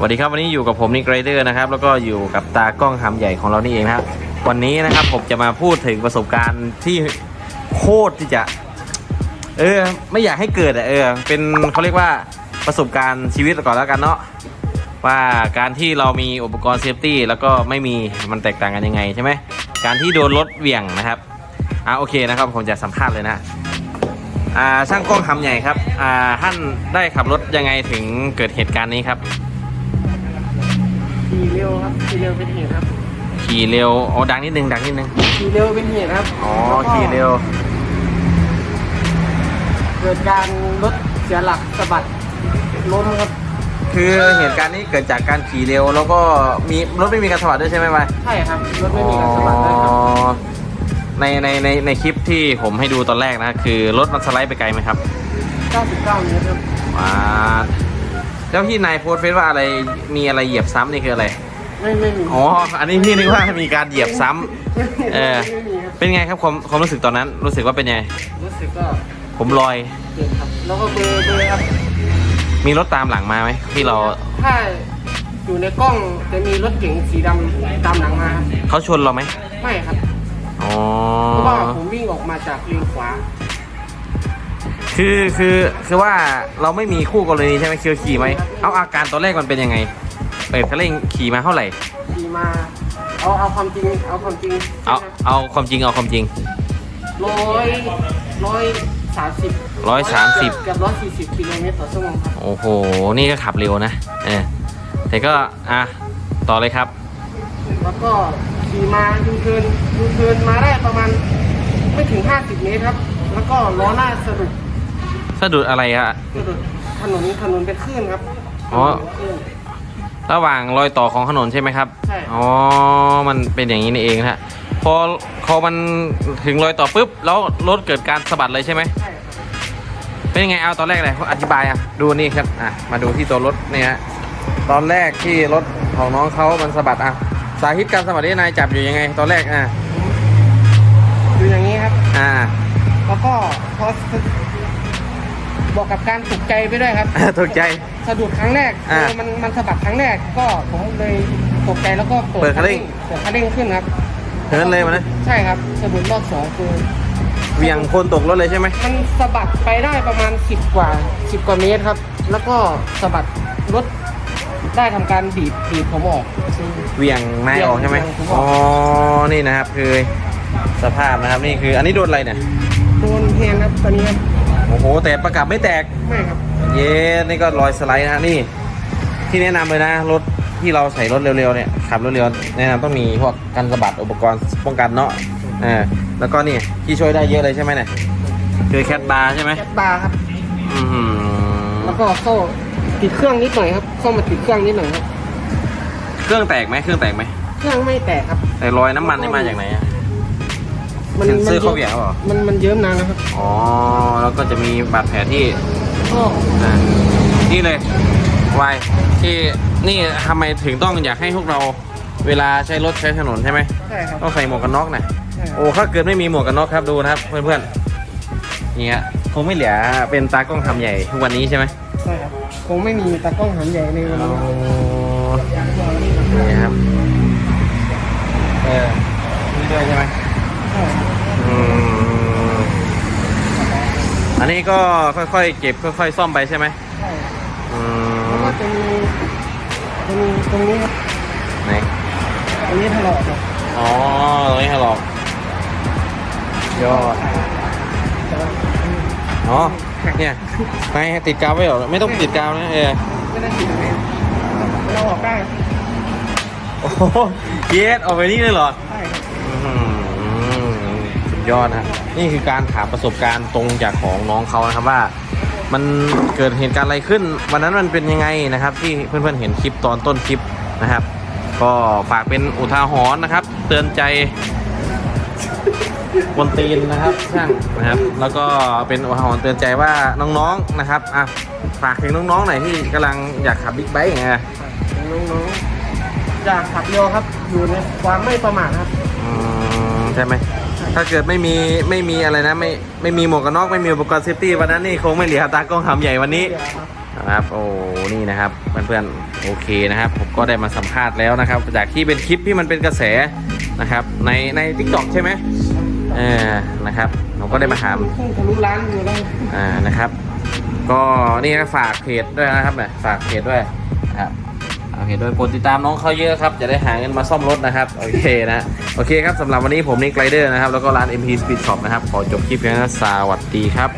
สวัสดีครับวันนี้อยู่กับผมนิกไรเดอร์นะครับแล้วก็อยู่กับตากล้องหำใหญ่ของเรานี่เองครับวันนี้นะครับผมจะมาพูดถึงประสบการณ์ที่โคตรที่จะ เออ ไม่อยากให้เกิดอะเออ เป็นเขาเรียกว่าประสบการณ์ชีวิตก่อนแล้วกันเนาะว่าการที่เรามีอุปกรณ์เซฟตี้แล้วก็ไม่มีมันแตกต่างกันยังไงใช่ไหมการที่โดนรถเหวี่ยงนะครับอ่าโอเคนะครับผมจะสัมภาษณ์เลยนะอ่าช่างกล้องทำใหญ่ครับอ่าท่านได้ขับรถยังไงถึงเกิดเหตุการณ์นี้ครับ ขี่เร็วครับขี่เร็วเป็นเหตุครับขี่เร็วอ๋อดังนิดนึงดังนิดนึงขี่เร็วเป็นเหตุครับอ๋อแล้วก็ขี่เร็วเกิดการรถเสียหลักสะบัดล้มครับคือเหตุการณ์นี้เกิดจากการขี่เร็ว แล้วก็มีรถไม่มีการสวัสดด้วยใช่ไหมไปใช่ครับรถไม่มีการสะบัดเลยครับในในในในคลิปที่ผมให้ดูตอนแรกนะคือรถมันสไลด์ไปไกลไหมครับ 99เมตรครับอ่า แล้วที่นายโพสต์เฟซว่าอะไรมีอะไรเหยียบซ้ำนี่คืออะไร ไม่ไม่มีอ๋อ อันนี้พี่นึกว่ามีการเหยียบซ้ำเออ ไม่มีครับเป็นไงครับความความรู้สึกตอนนั้น รู้สึกว่าเป็นไง รู้สึกก็ผมลอยเจ็บครับ แล้วก็เบลอเบลอครับมีรถตามหลังมาไหมที่เราถ้าอยู่ในกล้องจะมีรถเก๋งสีดำตามหลังมาครับเขาชนเราไหมไม่ครับอ๋อ เพราะว่าผมวิ่งออกมาจากเลนขวา คือคือคือว่าเราไม่มีคู่กรณีใช่ไหมคือขี่ไหมเอาอาการตอนแรกมันเป็นยังไงเปิดคันเร่งขี่มาเท่าไหร่ขี่มาเอาเอาความจริงเอาความจริงเอาเอาความจริงเอาความจริงร้อยร้อยสามสิบร้อยสามสิบเกือบร้อยสี่สิบกิโลเมตรต่อชั่วโมงครับโอ้โหนี่ก็ขับเร็วนะเออแต่ก็อะต่อเลยครับ แล้วก็ขี่มายูเทิร์นยูเทิร์นมาได้ประมาณไม่ถึง50เมตรครับ แล้วก็ล้อหน้าสะดุด สะดุดอะไรอะสะดุดถนนถนนเป็นคลื่นครับอ๋อ ถนนเป็นคลื่น ระหว่างรอยต่อของถนนใช่ไหมครับ ใช่ อ๋อ มันเป็นอย่างนี้นี่เองนะฮะ พอพอมันถึงรอยต่อปุ๊บ แล้วรถเกิดการสะบัดเลยใช่ไหม ใช่ครับเป็นยังไงเอาตอนแรกเลยอธิบายอะ ดูนี่ครับ อะ มาดูที่ตัวรถเนี่ยฮะตอนแรกที่รถของน้องเขามันสะบัดอะ สาธิตการสะบัดที่นายจับอยู่ยังไง ตอนแรกอะดูอย่างนี้ครับ อ่า แล้วก็พอ บอกกับการตกใจไปด้วยครับตกใจ สะดุดครั้งแรกอ่าคือมันมันสะบัดครั้งแรกก็ผมเลยตกใจแล้วก็เปิดคันเร่ง เปิดคันเร่งขึ้นครับเทิร์นเลยมันนะใช่ครับสะดุดรอบสองคือเหวียงโคนตกรถเลยใช่ไหมมันสะบัดไปได้ประมาณ10กว่า10กว่าเมตรครับ แล้วก็สะบัดรถได้ทำการดีดดีดผมออกคือเหวียงนายออกใช่ไหมเหวี่ยงผมออกอ๋อนี่นะครับคือสภาพนะครับนี่คืออันนี้โดนอะไรเนี่ย โดนแทงครับตอนนี้ครับ โอ้โห แต่ประกับไม่แตก ไม่ครับ เย้นี่ก็รอยสไลด์นะฮะนี่ ที่แนะนำเลยนะ รถที่เราใส่รถเร็วๆเนี่ยขับรถเร็วแนะนำต้องมีพวกกันสะบัดอุปกรณ์ป้องกันเนาะเออแล้วก็นี่ที่ช่วยได้เยอะเลยใช่ไหมเนี่ยคือแคทบาร์ใช่ไหมแคทบาร์ครับอืมแล้วก็เข้าติดเครื่องนิดหน่อยครับเข้ามาติดเครื่องนิดหน่อยครับ เครื่องแตกไหมเครื่องแตกไหมเครื่องไม่แตกครับ แต่รอยน้ำมันนี่มาจากไหนอะ มันเซ็นเซอร์มัเข้าเหวี่ยงหรือเปล่ามันมันเยิ้มนานแล้วครับอ๋อ แล้วก็จะมีบาดแผลที่ก็อ่านี่เลยวายที่นี่ทำไมถึงต้องอยากให้พวกเราเวลาใช้รถใช้ถนนใช่ไหม ใช่ครับต้องใส่หมวกกันน็อกนะใช่ครับโอ้ถ้าเกิดไม่มีหมวกกันน็อกครับดูนะครับ เพื่อนๆนี่ฮะคงไม่เหลือเป็นตากล้องทำใหญ่ทุกวันนี้ใช่ไหมใช่ครับคงไม่มีตากล้องหันใหญ่ในวันโอ้นี้ นี่ครับเออนี่ด้วยใช่ไหม ใช่ครับ อืมอั นนี้ก็ค่อยๆ เก็บค่อยๆ ซ่อมไปใช่ไหมใช่ครับอืแล้วมก็จะมีจะมีตรงนี้ครับไหนตรงนี้ถลอกครับอ๋อตรงนี้ฮะหรอกยอดแต่ว่าอ๋อเนี่ยไม่ให้ติดกาวไว้เหรอไม่ต้องติดกาวนะเออไม่ได้ติดเลยเราออกได้โอ้โหเยสออกไปนี่เลยเหรอ ใช่ครับอื้อหือสุด ยอดนะนี่คือการถามประสบการณ์ตรงจากของน้องเขานะครับว่า มันเกิดเหตุการณ์อะไรขึ้น วันนั้นมันเป็นยังไงนะครับ ที่เพื่อนๆเห็นคลิปตอนต้นคลิปนะครับ ก็ฝากเป็นอุทาหรณ์นะครับ เตือนใจบนตีนนะครับช่างนะครับ แล้วก็เป็นอุทาหรณ์เตือนใจว่าน้องๆนะครับอะฝากถึงน้องๆหน่อยที่กำลังอยากขับบิ๊กไบค์อย่างเงี้ยน้องๆอยากขับเร็วครับอยู่ในความไม่ประมาทครับ อืมใช่ไหม ถ้าเกิดไม่มีไม่มีอะไรนะไม่ไม่มีหมวกกันน็อกไม่มีอุปกรณ์เซฟตี้วันนั้นนี่คงไม่เหลือตากล้องหำใหญ่วันนี้ครับนะครับโอ้นี่นะครับเพื่อนๆโอเคนะครับ ผมก็ได้มาสัมภาษณ์แล้วนะครับ จากที่เป็นคลิปที่มันเป็นกระแสนะครับ ในในทิกตอกใช่ไหมเออนะครับผมก็ได้มาถามพุ่งทะลุล้านอยู่แล้วอ่านะครับ ก็นี่นะฝากเพจด้วยนะครับเนี่ยฝากเพจด้วยนะครับ เคด้วยกดติดตามน้องเขาเยอะครับ จะได้หาเงินมาซ่อมรถนะครับ โอเคนะ โอเคครับสำหรับวันนี้ผมนิกไกลเดอร์นะครับ แล้วก็ร้าน MP Speed Shop นะครับ ขอจบคลิปเพียงนะสวัสดีครับ